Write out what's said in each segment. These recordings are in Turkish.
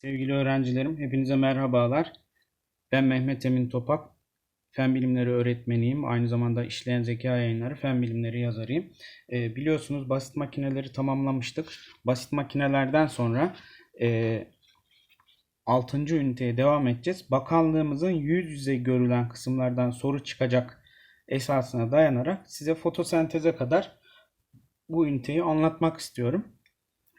Sevgili öğrencilerim, hepinize merhabalar. Ben Mehmet Emin Topak. Fen bilimleri öğretmeniyim. Aynı zamanda işleyen zeka yayınları fen bilimleri yazarıyım. Ee, biliyorsunuz basit makineleri tamamlamıştık. Basit makinelerden sonra e, 6. üniteye devam edeceğiz. Bakanlığımızın yüz yüze görülen kısımlardan soru çıkacak esasına dayanarak size fotosenteze kadar bu üniteyi anlatmak istiyorum.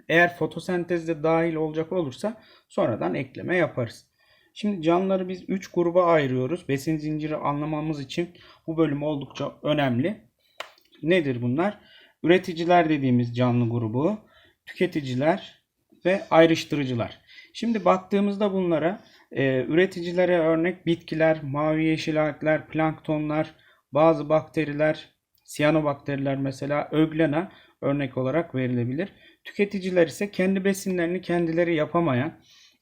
Eğer fotosentezde dahil olacak olursa sonradan ekleme yaparız. Şimdi canlıları biz 3 gruba ayırıyoruz. Besin zinciri anlamamız için bu bölüm oldukça önemli. Nedir bunlar? Üreticiler dediğimiz canlı grubu, tüketiciler ve ayrıştırıcılar. Şimdi baktığımızda bunlara e, üreticilere örnek bitkiler, mavi yeşil algler, planktonlar, bazı bakteriler, siyanobakteriler mesela öglena örnek olarak verilebilir. Tüketiciler ise kendi besinlerini kendileri yapamayan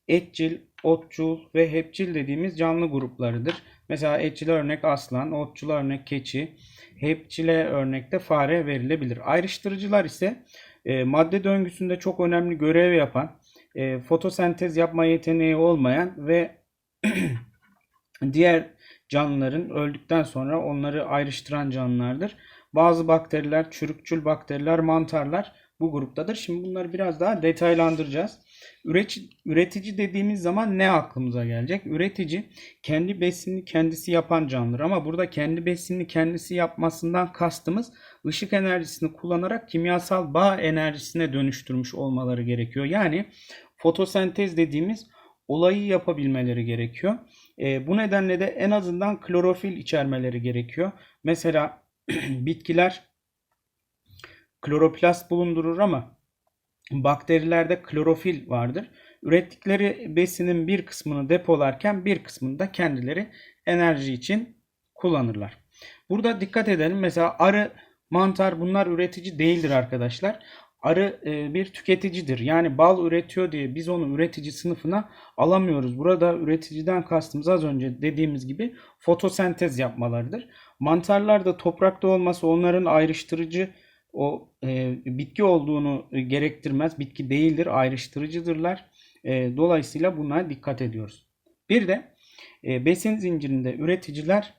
etçil, otçul ve hepçil dediğimiz canlı gruplarıdır. Mesela etçil örnek aslan, otçul örnek keçi, hepçile örnek de fare verilebilir. Ayrıştırıcılar ise e, madde döngüsünde çok önemli görev yapan, e, fotosentez yapma yeteneği olmayan ve diğer canlıların öldükten sonra onları ayrıştıran canlılardır. Bazı bakteriler, çürükçül bakteriler, mantarlar bu gruptadır. Şimdi bunları biraz daha detaylandıracağız. Üretici, üretici dediğimiz zaman ne aklımıza gelecek? Üretici kendi besinini kendisi yapan canlıdır ama burada kendi besinini kendisi yapmasından kastımız ışık enerjisini kullanarak kimyasal bağ enerjisine dönüştürmüş olmaları gerekiyor. Yani fotosentez dediğimiz olayı yapabilmeleri gerekiyor. E, bu nedenle de en azından klorofil içermeleri gerekiyor. Mesela bitkiler kloroplast bulundurur ama bakterilerde klorofil vardır. Ürettikleri besinin bir kısmını depolarken bir kısmını da kendileri enerji için kullanırlar. Burada dikkat edelim. Mesela arı, mantar bunlar üretici değildir arkadaşlar. Arı e, bir tüketicidir. Yani bal üretiyor diye biz onu üretici sınıfına alamıyoruz. Burada üreticiden kastımız az önce dediğimiz gibi fotosentez yapmalarıdır. Mantarlar da toprakta olması onların ayrıştırıcı o e, bitki olduğunu gerektirmez. Bitki değildir, ayrıştırıcıdırlar. E, dolayısıyla buna dikkat ediyoruz. Bir de e, besin zincirinde üreticiler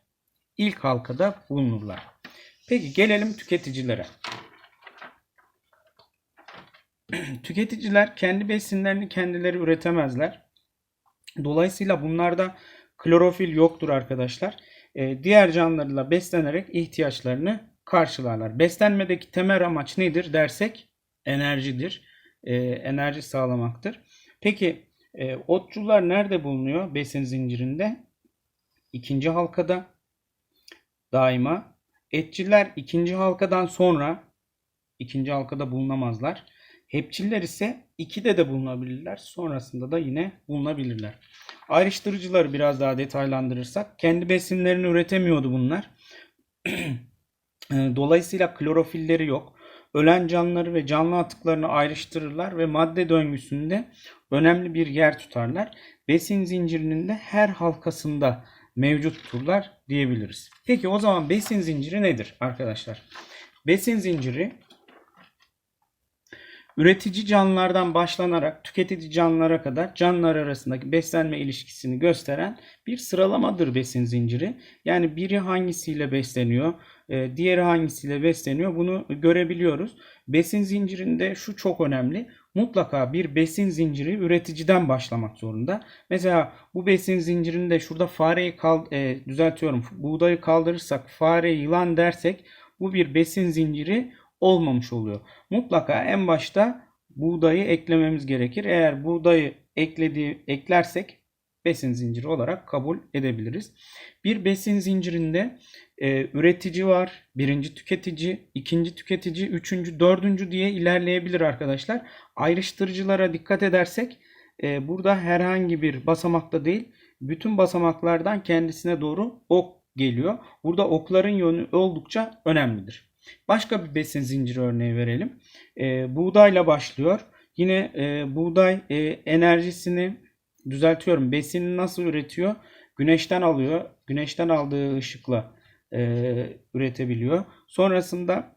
ilk halkada bulunurlar. Peki gelelim tüketicilere. Tüketiciler kendi besinlerini kendileri üretemezler. Dolayısıyla bunlarda klorofil yoktur arkadaşlar. Ee, diğer canlılarla beslenerek ihtiyaçlarını karşılarlar. Beslenmedeki temel amaç nedir dersek enerjidir. Ee, enerji sağlamaktır. Peki e, otçullar nerede bulunuyor besin zincirinde? İkinci halkada daima. Etçiler ikinci halkadan sonra ikinci halkada bulunamazlar. Hepçiller ise 2'de de bulunabilirler. Sonrasında da yine bulunabilirler. Ayrıştırıcıları biraz daha detaylandırırsak kendi besinlerini üretemiyordu bunlar. Dolayısıyla klorofilleri yok. Ölen canlıları ve canlı atıklarını ayrıştırırlar ve madde döngüsünde önemli bir yer tutarlar. Besin zincirinin de her halkasında mevcutturlar diyebiliriz. Peki o zaman besin zinciri nedir arkadaşlar? Besin zinciri üretici canlılardan başlanarak tüketici canlılara kadar canlılar arasındaki beslenme ilişkisini gösteren bir sıralamadır besin zinciri. Yani biri hangisiyle besleniyor, e, diğeri hangisiyle besleniyor bunu görebiliyoruz. Besin zincirinde şu çok önemli. Mutlaka bir besin zinciri üreticiden başlamak zorunda. Mesela bu besin zincirinde şurada fareyi kal e, düzeltiyorum. Buğdayı kaldırırsak fare yılan dersek bu bir besin zinciri olmamış oluyor. Mutlaka en başta buğdayı eklememiz gerekir. Eğer buğdayı eklediği eklersek besin zinciri olarak kabul edebiliriz. Bir besin zincirinde e, üretici var, birinci tüketici, ikinci tüketici, üçüncü, dördüncü diye ilerleyebilir arkadaşlar. Ayrıştırıcılara dikkat edersek e, burada herhangi bir basamakta değil, bütün basamaklardan kendisine doğru ok geliyor. Burada okların yönü oldukça önemlidir. Başka bir besin zinciri örneği verelim. E, buğdayla başlıyor. Yine e, buğday e, enerjisini düzeltiyorum. Besini nasıl üretiyor? Güneşten alıyor. Güneşten aldığı ışıkla e, üretebiliyor. Sonrasında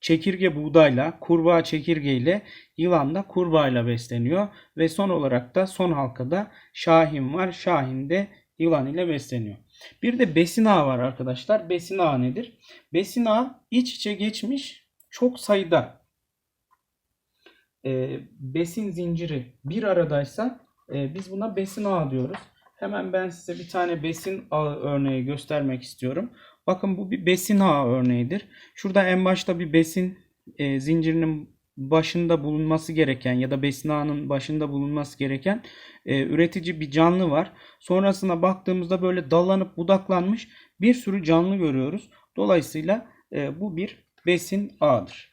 çekirge buğdayla, kurbağa çekirgeyle, yılan da kurbağayla besleniyor. Ve son olarak da son halkada Şahin var. Şahin de yılan ile besleniyor. Bir de besin ağı var arkadaşlar. Besin ağı nedir? Besin ağı iç içe geçmiş çok sayıda e, besin zinciri bir aradaysa e, biz buna besin ağı diyoruz. Hemen ben size bir tane besin ağı örneği göstermek istiyorum. Bakın bu bir besin ağı örneğidir. Şurada en başta bir besin e, zincirinin başında bulunması gereken ya da besin ağının başında bulunması gereken e, üretici bir canlı var. Sonrasına baktığımızda böyle dallanıp budaklanmış bir sürü canlı görüyoruz. Dolayısıyla e, bu bir besin ağıdır.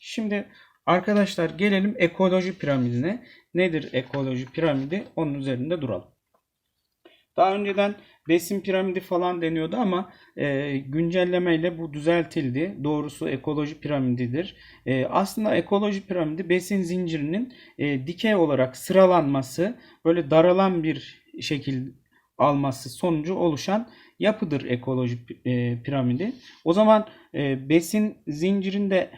Şimdi arkadaşlar gelelim ekoloji piramidine. Nedir ekoloji piramidi? Onun üzerinde duralım. Daha önceden besin piramidi falan deniyordu ama e, güncellemeyle bu düzeltildi. Doğrusu ekoloji piramididir. E, aslında ekoloji piramidi besin zincirinin e, dikey olarak sıralanması, böyle daralan bir şekil alması sonucu oluşan yapıdır ekoloji e, piramidi. O zaman e, besin zincirinde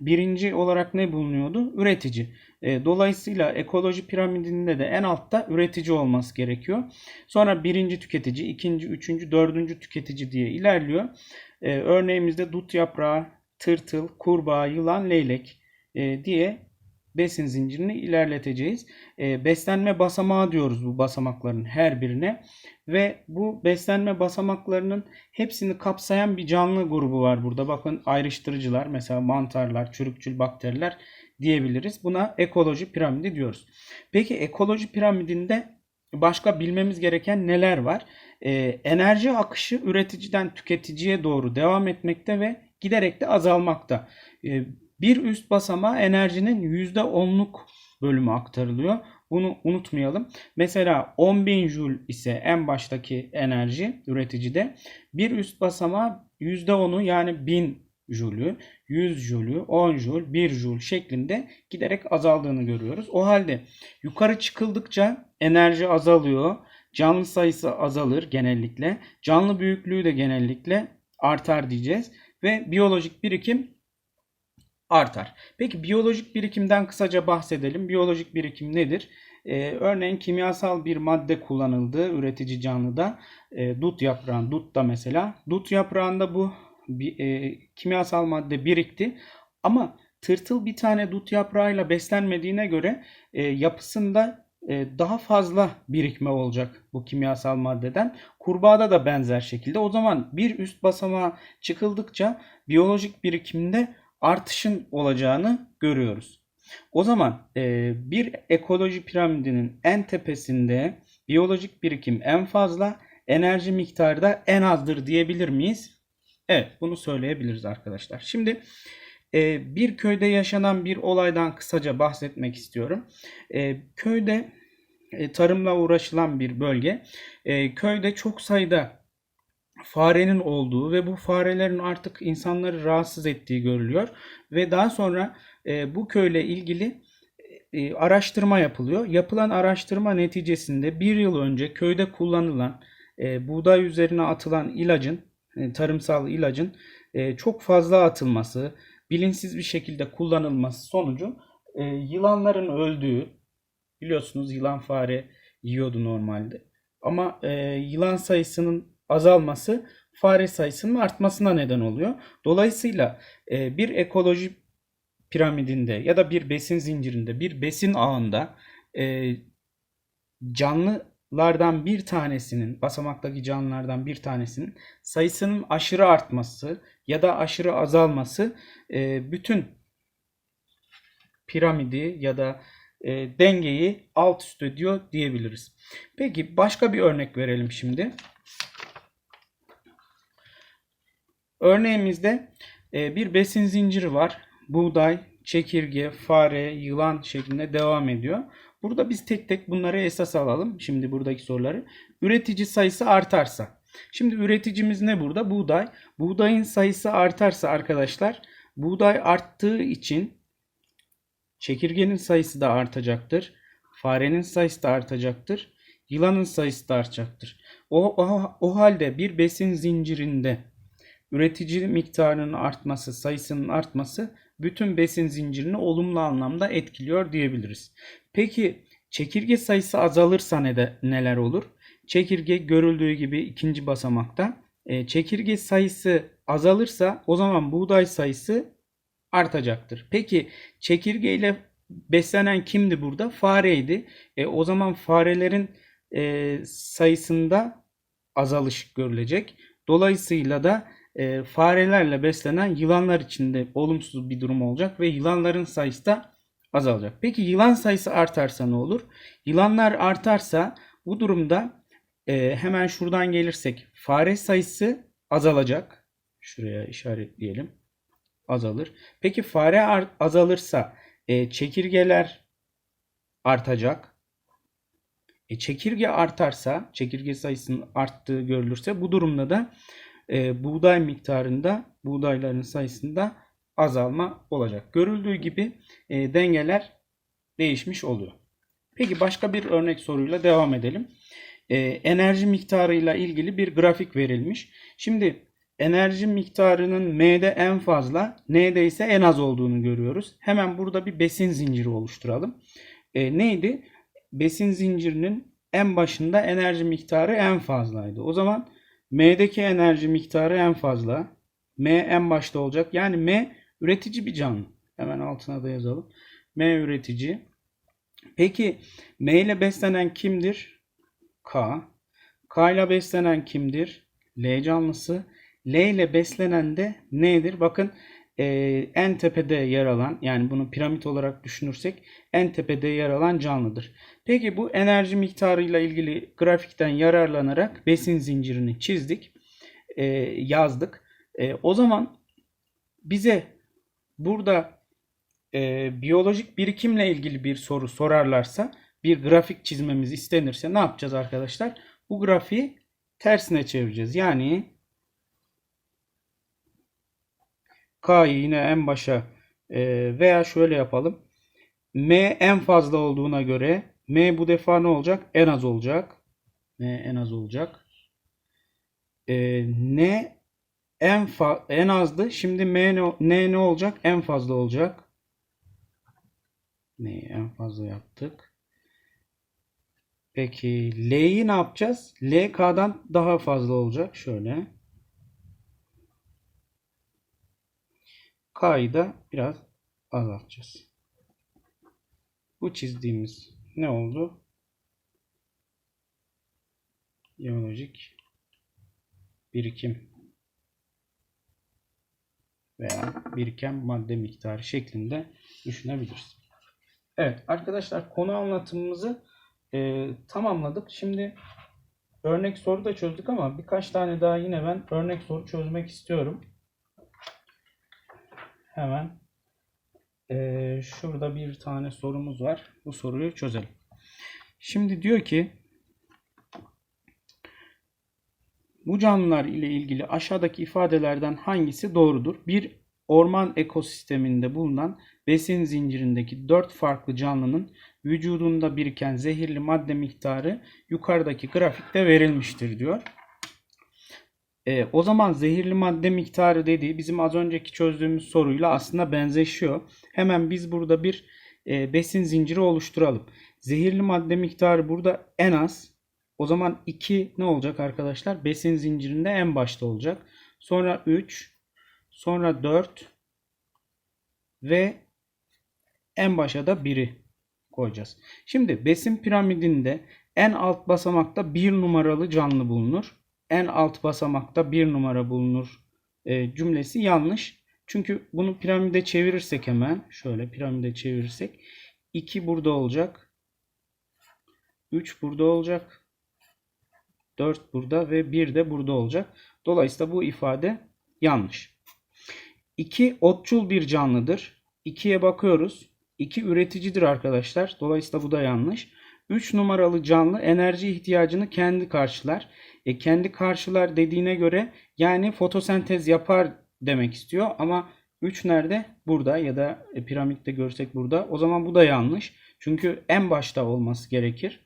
birinci olarak ne bulunuyordu? Üretici. E, dolayısıyla ekoloji piramidinde de en altta üretici olması gerekiyor. Sonra birinci tüketici, ikinci, üçüncü, dördüncü tüketici diye ilerliyor. E, örneğimizde dut yaprağı, tırtıl, kurbağa, yılan, leylek e, diye besin zincirini ilerleteceğiz. Beslenme basamağı diyoruz bu basamakların her birine. Ve bu beslenme basamaklarının hepsini kapsayan bir canlı grubu var burada. Bakın ayrıştırıcılar mesela mantarlar, çürükçül bakteriler diyebiliriz. Buna ekoloji piramidi diyoruz. Peki ekoloji piramidinde başka bilmemiz gereken neler var? Ee, enerji akışı üreticiden tüketiciye doğru devam etmekte ve giderek de azalmakta. Ee, bir üst basamağa enerjinin %10'luk bölümü aktarılıyor. Bunu unutmayalım. Mesela 10.000 Joule ise en baştaki enerji üreticide. Bir üst basamağa %10'u yani 1000 Joule'ü, 100 Joule'ü, 10 Joule, 1 Joule şeklinde giderek azaldığını görüyoruz. O halde yukarı çıkıldıkça enerji azalıyor. Canlı sayısı azalır genellikle. Canlı büyüklüğü de genellikle artar diyeceğiz. Ve biyolojik birikim artar. Peki biyolojik birikimden kısaca bahsedelim. Biyolojik birikim nedir? Ee, örneğin kimyasal bir madde kullanıldı üretici canlıda. E, dut yaprağın, dut da mesela. Dut yaprağında bu bir, e, kimyasal madde birikti. Ama tırtıl bir tane dut yaprağıyla beslenmediğine göre e, yapısında e, daha fazla birikme olacak bu kimyasal maddeden. Kurbağada da benzer şekilde. O zaman bir üst basamağa çıkıldıkça biyolojik birikimde artışın olacağını görüyoruz. O zaman e, bir ekoloji piramidinin en tepesinde biyolojik birikim en fazla, enerji miktarı da en azdır diyebilir miyiz? Evet, bunu söyleyebiliriz arkadaşlar. Şimdi e, bir köyde yaşanan bir olaydan kısaca bahsetmek istiyorum. E, köyde e, tarımla uğraşılan bir bölge. E, köyde çok sayıda farenin olduğu ve bu farelerin artık insanları rahatsız ettiği görülüyor ve daha sonra e, bu köyle ilgili e, araştırma yapılıyor. Yapılan araştırma neticesinde bir yıl önce köyde kullanılan e, buğday üzerine atılan ilacın, tarımsal ilacın e, çok fazla atılması, bilinçsiz bir şekilde kullanılması sonucu e, yılanların öldüğü, biliyorsunuz yılan fare yiyordu normalde. Ama e, yılan sayısının azalması fare sayısının artmasına neden oluyor. Dolayısıyla e, bir ekoloji piramidinde ya da bir besin zincirinde, bir besin ağında e, canlılardan bir tanesinin, basamaktaki canlılardan bir tanesinin sayısının aşırı artması ya da aşırı azalması e, bütün piramidi ya da e, dengeyi alt üst ediyor diyebiliriz. Peki başka bir örnek verelim şimdi. Örneğimizde e, bir besin zinciri var. Buğday, çekirge, fare, yılan şeklinde devam ediyor. Burada biz tek tek bunları esas alalım. Şimdi buradaki soruları. Üretici sayısı artarsa. Şimdi üreticimiz ne burada? Buğday. Buğdayın sayısı artarsa arkadaşlar buğday arttığı için çekirgenin sayısı da artacaktır. Farenin sayısı da artacaktır. Yılanın sayısı da artacaktır. O, o, o halde bir besin zincirinde üretici miktarının artması, sayısının artması bütün besin zincirini olumlu anlamda etkiliyor diyebiliriz. Peki çekirge sayısı azalırsa ne de, neler olur? Çekirge görüldüğü gibi ikinci basamakta. E, çekirge sayısı azalırsa o zaman buğday sayısı artacaktır. Peki çekirge ile beslenen kimdi burada? Fareydi. E, o zaman farelerin e, sayısında azalış görülecek. Dolayısıyla da e, farelerle beslenen yılanlar için de olumsuz bir durum olacak ve yılanların sayısı da azalacak. Peki yılan sayısı artarsa ne olur? Yılanlar artarsa bu durumda e, hemen şuradan gelirsek fare sayısı azalacak. Şuraya işaretleyelim. Azalır. Peki fare ar- azalırsa e, çekirgeler artacak. E, çekirge artarsa, çekirge sayısının arttığı görülürse bu durumda da e, buğday miktarında, buğdayların sayısında azalma olacak. Görüldüğü gibi e, dengeler değişmiş oluyor. Peki başka bir örnek soruyla devam edelim. E, enerji miktarıyla ilgili bir grafik verilmiş. Şimdi enerji miktarının M'de en fazla, N'de ise en az olduğunu görüyoruz. Hemen burada bir besin zinciri oluşturalım. E, neydi? Besin zincirinin en başında enerji miktarı en fazlaydı. O zaman M'deki enerji miktarı en fazla. M en başta olacak. Yani M üretici bir canlı. Hemen altına da yazalım. M üretici. Peki M ile beslenen kimdir? K. K ile beslenen kimdir? L canlısı. L ile beslenen de nedir? Bakın e, en tepede yer alan yani bunu piramit olarak düşünürsek en tepede yer alan canlıdır. Peki bu enerji miktarıyla ilgili grafikten yararlanarak besin zincirini çizdik, e, yazdık. E, o zaman bize burada e, biyolojik birikimle ilgili bir soru sorarlarsa, bir grafik çizmemiz istenirse ne yapacağız arkadaşlar? Bu grafiği tersine çevireceğiz. Yani K'yı yine en başa e, veya şöyle yapalım. M en fazla olduğuna göre M bu defa ne olacak? En az olacak. M en az olacak. E, N en fa en azdı. Şimdi M ne, ne olacak? En fazla olacak. N'yi en fazla yaptık. Peki L'yi ne yapacağız? L K'dan daha fazla olacak. Şöyle. K'yı da biraz azaltacağız. Bu çizdiğimiz ne oldu? Biyolojik birikim veya biriken madde miktarı şeklinde düşünebiliriz. Evet arkadaşlar konu anlatımımızı e, tamamladık. Şimdi örnek soru da çözdük ama birkaç tane daha yine ben örnek soru çözmek istiyorum. Hemen e, şurada bir tane sorumuz var. Bu soruyu çözelim. Şimdi diyor ki bu canlılar ile ilgili aşağıdaki ifadelerden hangisi doğrudur? Bir orman ekosisteminde bulunan besin zincirindeki dört farklı canlının vücudunda biriken zehirli madde miktarı yukarıdaki grafikte verilmiştir diyor. E, o zaman zehirli madde miktarı dediği bizim az önceki çözdüğümüz soruyla aslında benzeşiyor. Hemen biz burada bir e, besin zinciri oluşturalım. Zehirli madde miktarı burada en az. O zaman 2 ne olacak arkadaşlar? Besin zincirinde en başta olacak. Sonra 3, sonra 4 ve en başa da 1'i koyacağız. Şimdi besin piramidinde en alt basamakta 1 numaralı canlı bulunur en alt basamakta bir numara bulunur e, cümlesi yanlış. Çünkü bunu piramide çevirirsek hemen şöyle piramide çevirirsek 2 burada olacak. 3 burada olacak. 4 burada ve 1 de burada olacak. Dolayısıyla bu ifade yanlış. 2 otçul bir canlıdır. 2'ye bakıyoruz. 2 üreticidir arkadaşlar. Dolayısıyla bu da yanlış. 3 numaralı canlı enerji ihtiyacını kendi karşılar. E, kendi karşılar dediğine göre yani fotosentez yapar demek istiyor ama 3 nerede? Burada ya da e, piramitte görsek burada. O zaman bu da yanlış. Çünkü en başta olması gerekir.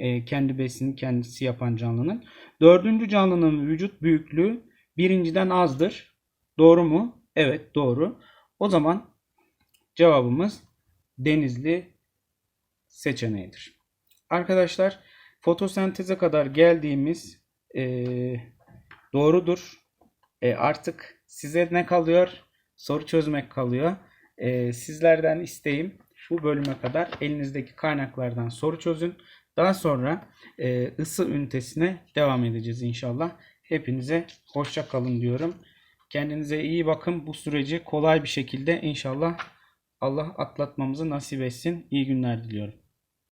E, kendi besini kendisi yapan canlının. Dördüncü canlının vücut büyüklüğü birinciden azdır. Doğru mu? Evet doğru. O zaman cevabımız Denizli seçeneğidir. Arkadaşlar fotosenteze kadar geldiğimiz eee, doğrudur. E, artık size ne kalıyor? Soru çözmek kalıyor. E, sizlerden isteğim bu bölüme kadar elinizdeki kaynaklardan soru çözün. Daha sonra e, ısı ünitesine devam edeceğiz inşallah. Hepinize hoşça kalın diyorum. Kendinize iyi bakın. Bu süreci kolay bir şekilde inşallah Allah atlatmamızı nasip etsin. İyi günler diliyorum.